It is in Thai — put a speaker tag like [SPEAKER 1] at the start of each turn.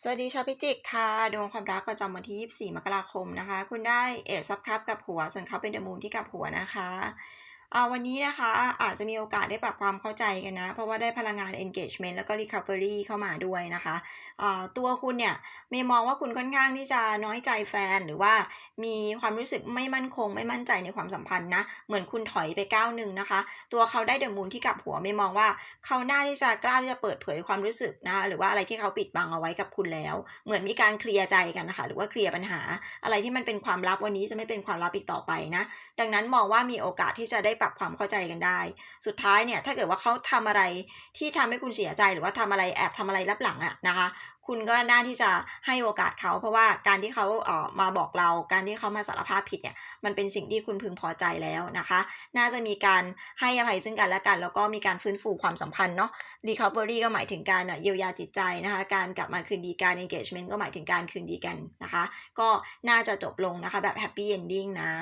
[SPEAKER 1] สวัสดีชาวพิจิกค่ะดวงความรักประจำวันที่ 24 มกราคมนะคะ คุณได้เอซซับคับกับหัว ส่วนเขาเป็นเดอะมูนที่กับหัวนะคะ วันนี้นะคะอาจจะมีโอกาสได้ปรับความเข้าใจกันนะ เพราะว่าได้พลังงาน engagement แล้วก็ recovery เข้ามาด้วยนะคะตัวคุณเนี่ยเมย์มองว่าคุณค่อนข้างที่จะน้อยใจแฟนหรือว่ามีความรู้สึกไม่มั่นคง ไม่มั่นใจในความสัมพันธ์นะ เหมือนคุณถอยไปก้าวหนึ่งนะคะ ตัวเขาได้เดอะมูนที่กลับหัวเมย์มองว่าเขาหน่าที่จะกล้าที่จะเปิดเผยความรู้สึกนะคะหรือว่าอะไรที่เขาปิดบังเอาไว้กับคุณแล้ว เหมือนมีการเคลียร์ใจกันนะคะหรือว่าเคลียร์ปัญหา อะไรที่มันเป็นความลับวันนี้จะไม่เป็นความลับอีกต่อไปนะ ดังนั้นมองว่ามีโอกาสที่จะได้ปรับความเข้าใจกันได้ สุดท้ายเนี่ยถ้าเกิดว่าเขาทำอะไรที่ทำให้คุณเสียใจหรือว่าทำอะไรแอบทำอะไรลับหลังอะนะคะ คุณก็น่าที่จะให้โอกาสเขา เพราะว่าการที่เขาเอ่อมาบอกเรา การที่เขามาสารภาพผิดเนี่ยมันเป็นสิ่งที่คุณพึงพอใจแล้วนะคะ น่าจะมีการให้อภัยซึ่งกันและกันแล้วก็มีการฟื้นฟูความสัมพันธ์เนาะ recovery ก็หมายถึงการเยียวยาจิตใจนะคะ การกลับมาคืนดีการ engagement ก็หมายถึงการคืนดีกันนะคะ ก็น่าจะจบลงนะคะแบบ happy ending นะ